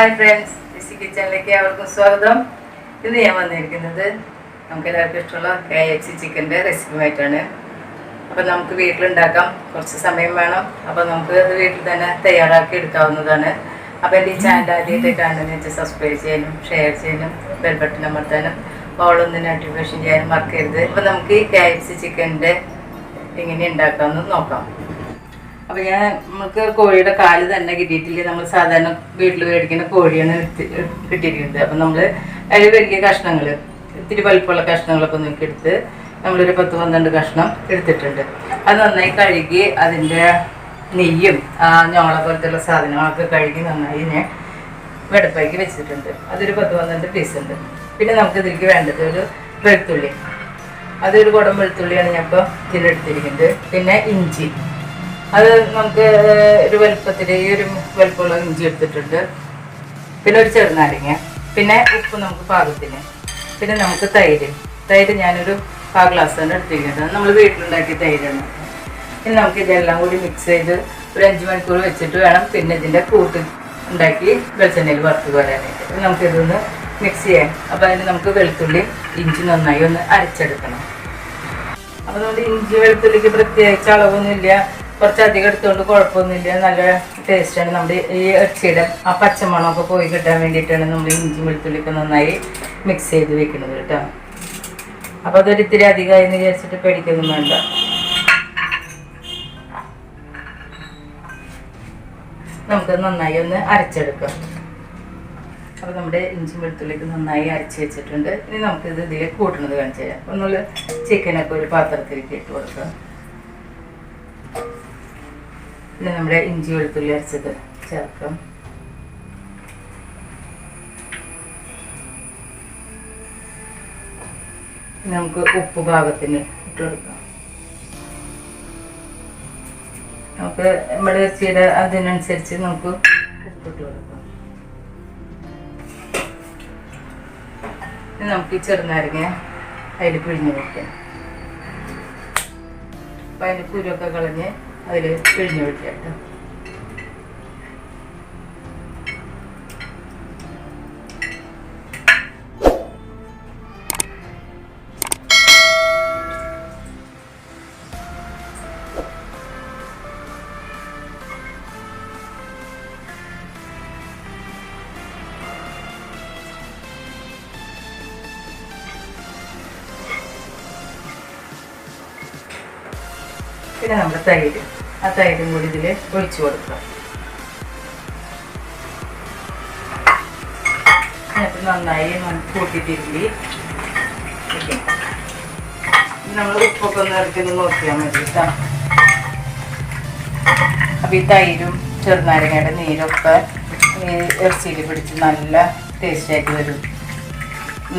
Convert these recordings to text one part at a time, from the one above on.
Hi friends Jisi കിച്ചണിലേക്ക് അവർക്കും സ്വാഗതം. ഇന്ന് ഞാൻ വന്നിരിക്കുന്നത് നമുക്ക് എല്ലാവർക്കും ഇഷ്ടമുള്ള കെ എഫ് സി ചിക്കന്റെ റെസിപ്പിയുമായിട്ടാണ് അപ്പം നമുക്ക് വീട്ടിലുണ്ടാക്കാം. കുറച്ച് സമയം വേണം. അപ്പം നമുക്ക് വീട്ടിൽ തന്നെ തയ്യാറാക്കി എടുക്കാവുന്നതാണ്. അപ്പോൾ എന്റെ ഈ ചാനൽ ആദ്യമായിട്ട് കാണുന്നതെന്ന് വെച്ചാൽ സബ്സ്ക്രൈബ് ചെയ്യാനും ഷെയർ ചെയ്യാനും ബെൽ ബട്ടൺ അമർത്താനും ഓളൊന്ന് നോട്ടിഫിക്കേഷൻ ചെയ്യാനും മറക്കരുത്. അപ്പം നമുക്ക് ഈ കെ സി ചിക്കന്റെ എങ്ങനെ ഉണ്ടാക്കാമെന്ന് നോക്കാം. അപ്പൊ ഞാൻ നമുക്ക് കോഴിയുടെ കാൽ തന്നെ കിട്ടിയിട്ടില്ല? നമ്മൾ സാധാരണ വീട്ടിൽ മേടിക്കുന്ന കോഴിയാണ് കിട്ടിയിരിക്കുന്നത്. അപ്പൊ നമ്മൾ അതിൽ വലിയ കഷ്ണങ്ങൾ ഇത്തിരി വലിപ്പമുള്ള കഷ്ണങ്ങളൊക്കെ നോക്കിയെടുത്ത് നമ്മളൊരു പത്ത് പന്ത്രണ്ട് കഷ്ണം എടുത്തിട്ടുണ്ട്. അത് നന്നായി കഴുകി അതിന്റെ നെയ്യും ആ ഞോള പോലത്തുള്ള സാധനങ്ങളൊക്കെ കഴുകി നന്നായി ഞാൻ വെടുപ്പാക്കി വെച്ചിട്ടുണ്ട്. അതൊരു പത്ത് പന്ത്രണ്ട് പീസ് ഉണ്ട്. പിന്നെ നമുക്ക് ഇതിലേക്ക് വേണ്ടത് ഒരു വെളുത്തുള്ളി. അതൊരു കുടം വെളുത്തുള്ളിയാണ് ഞാൻ ഇപ്പോൾ ഇതിലെടുത്തിരിക്കുന്നത് പിന്നെ ഇഞ്ചി. അത് നമുക്ക് ഒരു വലുപ്പത്തിൽ ഈ ഒരു വലുപ്പമുള്ള ഇഞ്ചി എടുത്തിട്ടുണ്ട്. പിന്നെ ഒരു ചെറുനാരങ്ങ. പിന്നെ ഉപ്പ് നമുക്ക് പാകത്തിന്. പിന്നെ നമുക്ക് തൈര്. തൈര് ഞാനൊരു കാ തന്നെ എടുത്തിരിക്കുന്നത്. നമ്മൾ വീട്ടിലുണ്ടാക്കിയ തൈരാണ്. പിന്നെ നമുക്ക് ഇതെല്ലാം കൂടി മിക്സ് ചെയ്ത് ഒരു അഞ്ച് മണിക്കൂർ വെച്ചിട്ട് വേണം പിന്നെ ഇതിന്റെ കൂട്ട് ഉണ്ടാക്കി വെളിച്ചെണ്ണയിൽ വറുത്ത് വരാനായിട്ട് പിന്നെ നമുക്കിതൊന്ന് മിക്സ് ചെയ്യാം അപ്പോൾ അതിന് നമുക്ക് വെളുത്തുള്ളി ഇഞ്ചി നന്നായി ഒന്ന് അരച്ചെടുക്കണം. അപ്പോൾ നമ്മുടെ ഇഞ്ചി വെളുത്തുള്ളിക്ക് പ്രത്യേകിച്ച് അളവൊന്നുമില്ല. കുറച്ചധികം എടുത്തുകൊണ്ട് കുഴപ്പമൊന്നുമില്ല. നല്ല ടേസ്റ്റാണ് നമ്മുടെ ഈ ഇറച്ചിയുടെ ആ പച്ചമണമൊക്കെ പോയി കിട്ടാൻ വേണ്ടിയിട്ടാണ് നമ്മൾ ഇഞ്ചി വെളുത്തുള്ളിയൊക്കെ നന്നായി മിക്സ് ചെയ്ത് വെക്കുന്നത് കേട്ടോ. അപ്പൊ അതൊരു ഇത്തിരി അധികമായി എന്ന് വിചാരിച്ചിട്ട് പേടിക്കൊന്നും വേണ്ട. നമുക്ക് നന്നായി ഒന്ന് അരച്ചെടുക്കാം. അപ്പോൾ നമ്മുടെ ഇഞ്ചി വെളുത്തുള്ളിക്ക് നന്നായി അരച്ച് വെച്ചിട്ടുണ്ട്. ഇനി നമുക്ക് ഇത് ഇതിൽ കൂട്ടുന്നത് കാണിച്ചു തരാം. ഒന്നുള്ള ചിക്കനൊക്കെ ഒരു പാത്രത്തിലേക്ക് ഇട്ട് കൊടുക്കാം. പിന്നെ നമ്മുടെ ഇഞ്ചി വെളുത്തുള്ളി അരച്ചത് ചേർക്കാം. നമുക്ക് ഉപ്പ് പാകത്തിന് ഇട്ട് കൊടുക്കാം. നമുക്ക് നമ്മുടെ ഇറച്ചിയുടെ അതിനനുസരിച്ച് നമുക്ക് ഉപ്പിട്ട് കൊടുക്കാം. നമുക്ക് ഈ ചെറുനാരങ്ങ അതിൽ പിഴിഞ്ഞ് വെക്കാം. അപ്പം അതിന്റെ കുരുവൊക്കെ കളഞ്ഞ് അതിൽ പിഴിഞ്ഞു വെക്കാം കേട്ടോ പിന്നെ നമ്മുടെ തൈര്. ആ കൂടി ഇതിൽ ഒഴിച്ചു കൊടുക്കുക. എന്നിട്ട് നന്നായി കൂട്ടിത്തിരുമ്പി നമ്മൾ ഉപ്പൊക്കെ ഒന്ന് ഇറക്കി നോക്കിയാൽ മതി കേട്ടോ. അപ്പം ഈ തൈരും ചെറുനാരങ്ങയുടെ നീരൊക്കെ ഇറച്ചിയിൽ പിടിച്ച് നല്ല ടേസ്റ്റായിട്ട് വരും.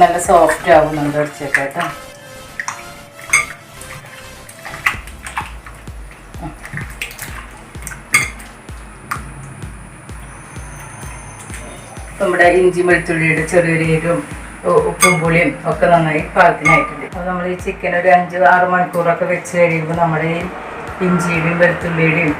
നല്ല സോഫ്റ്റ് ആവുന്നുണ്ട് ഇറച്ചിയൊക്കെ കേട്ടോ. നമ്മുടെ ഇഞ്ചി വെളുത്തുള്ളിയുടെ ചെറിയൊരു ഉപ്പും പുളിയും ഒക്കെ നന്നായി പാകത്തിനായിട്ടുണ്ട്. അപ്പോൾ നമ്മൾ ഈ ചിക്കൻ ഒരു അഞ്ച് ആറ് മണിക്കൂറൊക്കെ വെച്ച് കഴിയുമ്പോൾ നമ്മുടെ ഈ ഇഞ്ചിയുടെയും വെളുത്തുള്ളിയുടെയും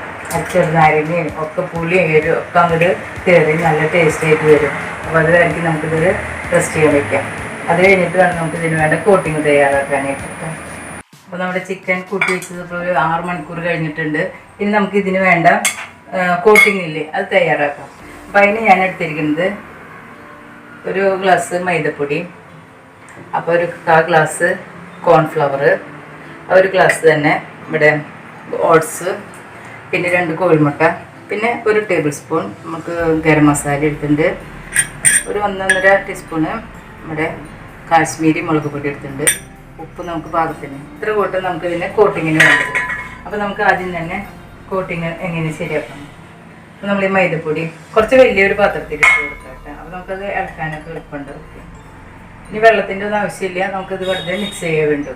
ചെറുനാരങ്ങയും ഒക്കെ പുളിയും എരിവും ഒക്കെ അങ്ങോട്ട് കയറി നല്ല ടേസ്റ്റ് ആയിട്ട് വരും. അപ്പോൾ അത് നമുക്കിതൊരു റെസ്റ്റ് ചെയ്യാൻ വയ്ക്കാം അത് കഴിഞ്ഞിട്ട് വേണം നമുക്ക് ഇതിന് വേണ്ട കോട്ടിങ് തയ്യാറാക്കാനായിട്ട്. അപ്പോൾ നമ്മുടെ ചിക്കൻ കൂട്ടി വെച്ചത് ഒരു ആറ് മണിക്കൂർ കഴിഞ്ഞിട്ടുണ്ട്. ഇനി നമുക്ക് ഇതിന് വേണ്ട കോട്ടിംഗ് ഇല്ലേ അത് തയ്യാറാക്കാം. അപ്പോൾ അതിന് ഞാൻ എടുത്തിരിക്കുന്നത് ഒരു ഗ്ലാസ് മൈദപ്പൊടി അപ്പോൾ ഒരു കാ ഗ്ലാസ് കോൺഫ്ലവർ ഒരു ഗ്ലാസ് തന്നെ ഇവിടെ ഓട്സ് പിന്നെ രണ്ട് കോഴിമുട്ട പിന്നെ ഒരു ടേബിൾ സ്പൂൺ നമുക്ക് ഗരം മസാല എടുത്തിട്ടുണ്ട്. ഒരു ഒന്നൊന്നര ടീസ്പൂണ് നമ്മുടെ കാശ്മീരി മുളക് പൊടി എടുത്തിട്ടുണ്ട്. ഉപ്പ് നമുക്ക് പാകത്തിന്. ഇത്ര കൂട്ടം നമുക്ക് ഇതിനെ കോട്ടിങ്ങിന് വേണ്ടത്. അപ്പോൾ നമുക്ക് ആദ്യം തന്നെ കോട്ടിങ് എങ്ങനെ ശരിയാക്കണം? അപ്പോൾ നമ്മൾ ഈ മൈദപ്പൊടി കുറച്ച് വലിയൊരു പാത്രത്തിൽ ഇട്ട് കൊടുക്കട്ടെ നമുക്കത് ഇളക്കാനൊക്കെ എളുപ്പമുണ്ട്. ഇനി വെള്ളത്തിന്റെ ഒന്നും ആവശ്യമില്ല. നമുക്കിത് വെറുതെ മിക്സ് ചെയ്യാൻ വേണ്ടു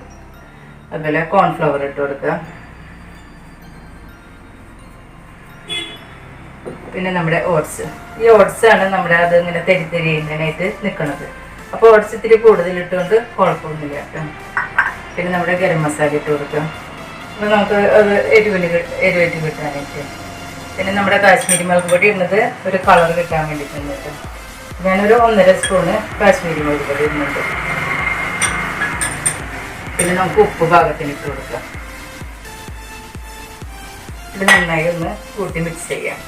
അതുപോലെ കോൺഫ്ലവർ ഇട്ട് കൊടുക്കുക. പിന്നെ നമ്മുടെ ഓട്സ് ഈ ഓട്സ് ആണ് നമ്മുടെ അത് ഇങ്ങനെ തെരി തെരി ഇങ്ങനെയായിട്ട് നിൽക്കുന്നത് അപ്പോൾ ഓട്സ് ഇത്തിരി കൂടുതലിട്ടുകൊണ്ട് കുഴപ്പമൊന്നുമില്ല കേട്ടോ. പിന്നെ നമ്മുടെ ഗരം മസാല ഇട്ട് കൊടുക്കാം അപ്പോൾ നമുക്ക് അത് എരിവിന് എരിവേറ്റ് കിട്ടാനായിട്ട്. പിന്നെ നമ്മുടെ കാശ്മീരി മുളക് പൊടി ഇടുന്നത് ഒരു കളർ കിട്ടാൻ വേണ്ടിയിട്ടുണ്ട് കേട്ടോ. ഞാനൊരു ഒന്നര സ്പൂണ് കാശ്മീരി മുളക് പൊടി ഇടുന്നുണ്ട്. പിന്നെ നമുക്ക് ഉപ്പ് ഭാഗത്തിന് ഇട്ട് കൊടുക്കാം. ഇത് നന്നായി ഒന്ന് കൂട്ടി മിക്സ് ചെയ്യാം.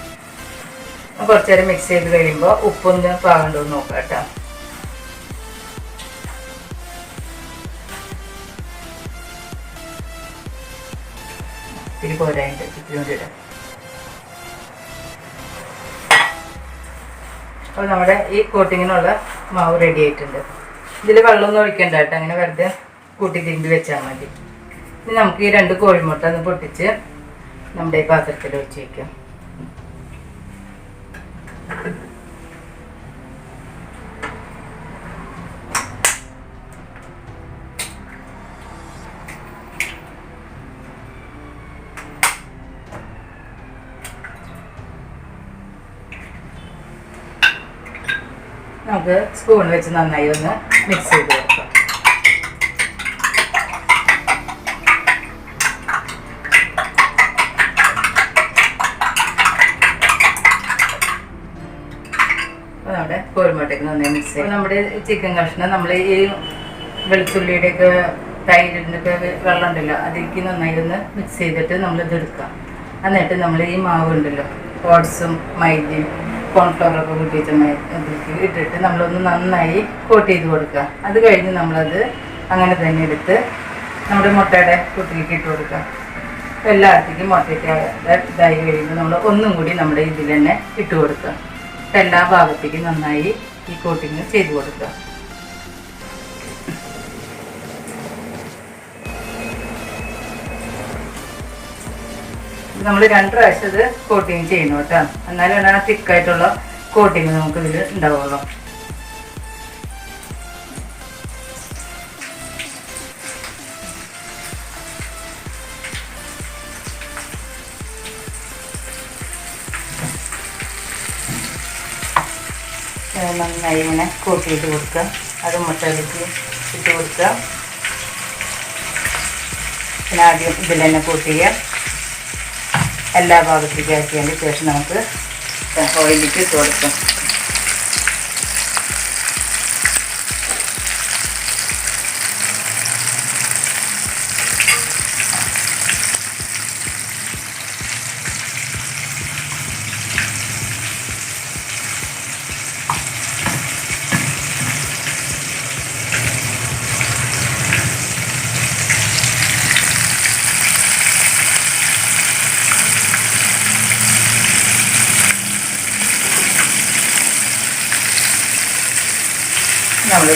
കുറച്ച് നേരം മിക്സ് ചെയ്ത് കഴിയുമ്പോൾ ഉപ്പൊന്ന് പാകണ്ടോ എന്ന് നോക്കാം കേട്ടോ. ഇത്തിരി പോരായിട്ട് ഇത്തിരി കൂടി ഇടാം. അപ്പോൾ നമ്മുടെ ഈ കോട്ടിങ്ങിനുള്ള മാവ് റെഡി ആയിട്ടുണ്ട്. ഇതിൽ വെള്ളമൊന്നും ഒഴിക്കണ്ട കേട്ടോ. അങ്ങനെ വെറുതെ കൂട്ടി തിരുമ്പി വെച്ചാൽ മതി. ഇനി നമുക്ക് ഈ രണ്ട് കോഴിമുട്ട ഒന്ന് പൊട്ടിച്ച് നമ്മുടെ ഈ പാത്രത്തിൽ ഒഴിച്ച് വയ്ക്കാം നമുക്ക് സ്പൂൺ വെച്ച് നന്നായി ഒന്ന് മിക്സ് ചെയ്ത് കൊടുക്കാം. നമ്മുടെ കോഴിമുട്ടയ്ക്ക് നന്നായി മിക്സ് ചെയ്യും നമ്മുടെ ചിക്കൻ കഷ്ണം നമ്മൾ ഈ വെളുത്തുള്ളിയുടെ ഒക്കെ തൈരിന്റെ ഒക്കെ വെള്ളം ഉണ്ടല്ലോ അതിലേക്ക് നന്നായി ഒന്ന് മിക്സ് ചെയ്തിട്ട് നമ്മൾ ഇതെടുക്കാം എന്നിട്ട് നമ്മൾ ഈ മാവ് ഉണ്ടല്ലോ ഓട്സും മൈദയും കോൺഫ്ലവറൊക്കെ കൂട്ടിയിട്ട് ഇതിലേക്ക് ഇട്ടിട്ട് നമ്മളൊന്ന് നന്നായി കോട്ട് ചെയ്ത് കൊടുക്കുക. അത് കഴിഞ്ഞ് നമ്മളത് അങ്ങനെ തന്നെ എടുത്ത് നമ്മുടെ മുട്ടയുടെ കുട്ടിക്ക് ഇട്ട് കൊടുക്കുക. അപ്പോൾ എല്ലായിടത്തേക്കും മുട്ടയ്ക്ക് ഇതായി കഴിയുമ്പോൾ നമ്മൾ ഒന്നും കൂടി നമ്മുടെ ഇതിൽ തന്നെ ഇട്ട് കൊടുക്കുക. എല്ലാ ഭാഗത്തേക്കും നന്നായി ഈ കോട്ടിങ് ചെയ്ത് കൊടുക്കുക. നമ്മൾ രണ്ട് പ്രാവശ്യം ഇത് കോട്ടിങ് ചെയ്യുന്നു കേട്ടോ. എന്നാലാണ് ആ തിക്കായിട്ടുള്ള കോട്ടിങ് നമുക്ക് ഇതിൽ ഉണ്ടാവുള്ളൂ. നന്നായി ഇങ്ങനെ കോട്ട് ചെയ്ത് കൊടുക്കുക. അത് മുട്ടയിലേക്ക് ഇട്ട് കൊടുക്കുക. പിന്നെ ആദ്യം ഇതിൽ തന്നെ കോട്ട് ചെയ്യുക. എല്ലാ ഭാഗത്തേക്കും ആക്കിയതിന് ശേഷം നമുക്ക് ഓയിലിക്ക് ഇട്ട് കൊടുക്കാം.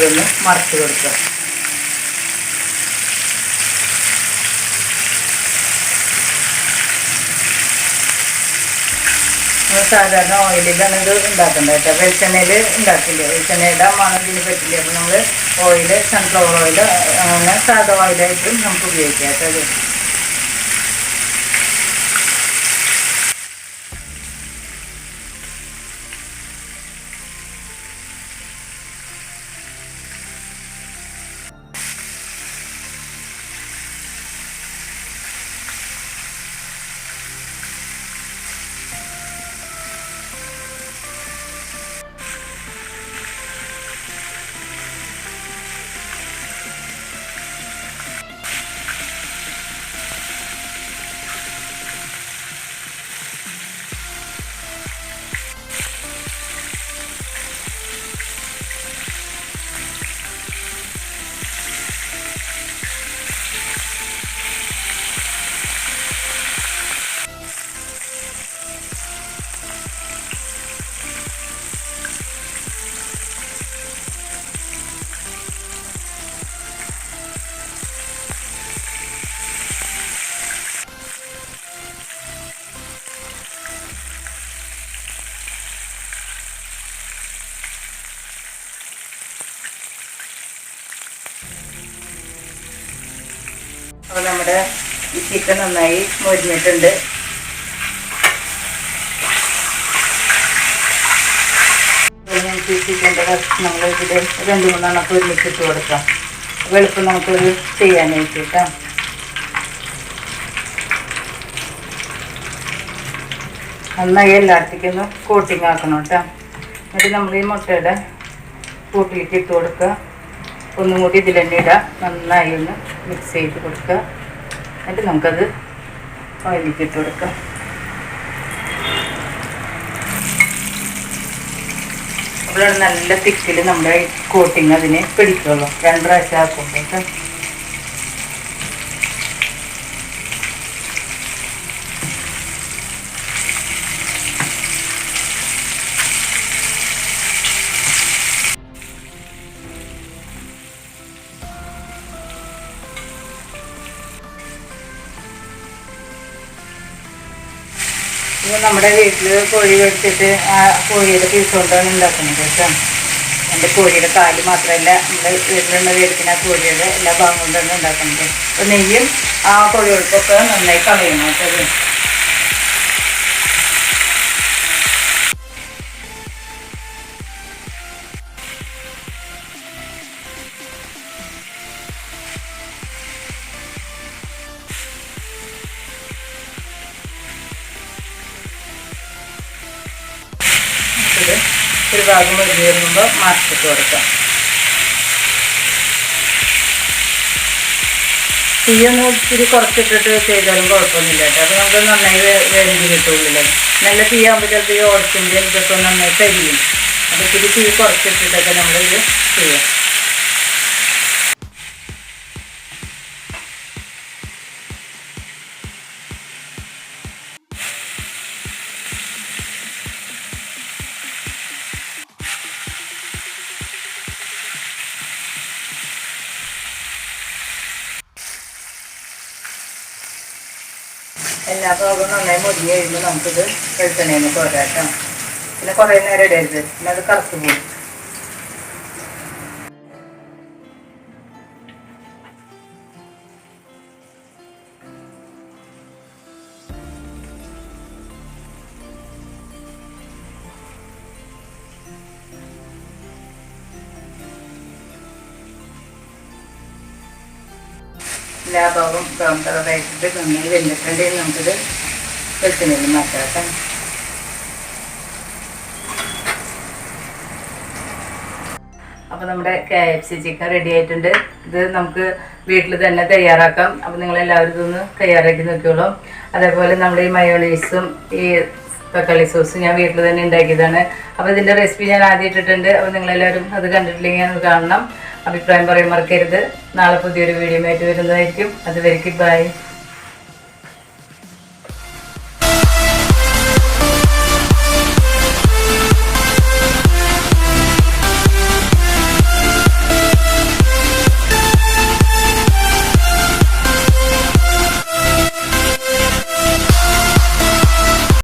നമ്മളിതൊന്ന് മറച്ചു കൊടുക്കുക. സാധാരണ ഓയിലിലാണ് ഇത് ഉണ്ടാക്കേണ്ടത് കേട്ടോ. വെളിച്ചെണ്ണയിൽ ഉണ്ടാക്കില്ല? വെളിച്ചെണ്ണയുടെ മണം ഇതിന് പറ്റില്ല? അപ്പോൾ നമ്മൾ ഓയിൽ സൺഫ്ലവർ ഓയിൽ അങ്ങനെ സാധാ ഓയിലായിട്ടും നമുക്ക് ഉപയോഗിക്കാം കേട്ടോ അപ്പോൾ നമ്മുടെ ഈ ചിക്കൻ നന്നായി മൊരിഞ്ഞിട്ടുണ്ട്. നമുക്ക് ഈ ചിക്കന്റെ നമ്മൾ ഇതിൽ രണ്ട് മൂന്നെണ്ണമൊക്കെ ഒരുമിച്ച് ഇട്ട് കൊടുക്കാം. എളുപ്പം നമുക്കൊരു ചെയ്യാനായിട്ട് കേട്ടോ. നന്നായി എല്ലായിടത്തേക്കും ഒന്ന് കോട്ടിങ് ആക്കണം കേട്ടോ. എന്നിട്ട് നമ്മൾ ഈ മുട്ടയുടെ കൂട്ടിയിട്ട് ഇട്ട് കൊടുക്കുക. ഒന്നും കൂടി തന്നെ ഇടുക നന്നായി ഒന്ന് മിക്സ് ചെയ്ത് കൊടുക്കുക. എന്നിട്ട് നമുക്കത് ഓയിലേക്ക് ഇട്ട് കൊടുക്കാം. അപ്പോഴാണ് നല്ല തിക്കിൽ നമ്മുടെ കോട്ടിങ് അതിനെ പിടിക്കുള്ളൂ. രണ്ട് പ്രാവശ്യം ആക്കുമ്പോഴേക്ക് ഇത് നമ്മുടെ വീട്ടിൽ കോഴി വെടിച്ചിട്ട് ആ കോഴിയുടെ പീസുകൊണ്ടാണ് ഉണ്ടാക്കുന്നത് കേട്ടോ. എന്റെ കോഴിയുടെ കാൽ മാത്രമല്ല നമ്മുടെ വീട്ടിലുള്ള വേടിക്കുന്ന കോഴിയുടെ എല്ലാ ഭാഗം കൊണ്ടാണ് ഉണ്ടാക്കുന്നത്. അപ്പോൾ നെയ്യും ആ കോഴികൾക്കൊക്കെ നന്നായി കളയണം കേട്ടോ ഇത്. ഇത് ഒരു ഭാഗം ഉയർന്നുമ്പോൾ മറിച്ചിട്ട് കൊടുക്കാം. തീയൊന്ന് ഇച്ചിരി കുറച്ചിട്ടിട്ട് ചെയ്താലും കുഴപ്പമൊന്നുമില്ല കേട്ടോ. അപ്പോൾ നമുക്ക് നന്നായി വേണ്ടി കിട്ടുള്ളൂ നല്ല തീയാകുമ്പോൾ ചിലപ്പോൾ ഈ ഓടത്തിന്റെ ഇതൊക്കെ നന്നായി കരിയും. അപ്പോൾ ഇച്ചിരി തീ കുറച്ചിട്ടിട്ടൊക്കെ നമ്മളിത് ചെയ്യാം. മുരിഞ്ഞ് കഴിയുമ്പോൾ നമുക്കിത് വെളിച്ചെണ്ണയിൽ നിന്ന് പിന്നെ കുറേ നേരം ഇടരുത്. പിന്നെ അത് കറുത്ത് പോകും എല്ലാ ഭാഗവും ബ്രൗൺ കളറായിട്ട് നന്നായി വെന്തിട്ടുണ്ടെങ്കിൽ നമുക്കിത് വെളിച്ചെണ്ണയിൽ മാറ്റാം കേട്ടോ. അപ്പോൾ നമ്മുടെ K F C chicken ready ആയിട്ടുണ്ട്. ഇത് നമുക്ക് വീട്ടിൽ തന്നെ തയ്യാറാക്കാം. അപ്പോൾ നിങ്ങൾ എല്ലാവരും ഇതൊന്ന് തയ്യാറാക്കി നോക്കിയോളൂ അതേപോലെ നമ്മുടെ ഈ മയോണൈസും ഈ തക്കാളി സോസും ഞാൻ വീട്ടിൽ തന്നെ ഉണ്ടാക്കിയതാണ്. അപ്പോൾ ഇതിന്റെ റെസിപ്പി ഞാൻ ആദ്യം ഇട്ടിട്ടുണ്ട്. അപ്പോൾ നിങ്ങളെല്ലാവരും അത് കണ്ടിട്ടില്ലെങ്കിൽ അത് കാണണം. അഭിപ്രായം പറയാൻ മറക്കരുത്. നാളെ പുതിയൊരു വീഡിയോ ആയിട്ട് വരുന്നതായിരിക്കും. അതുവരെയ്ക്ക് ബൈ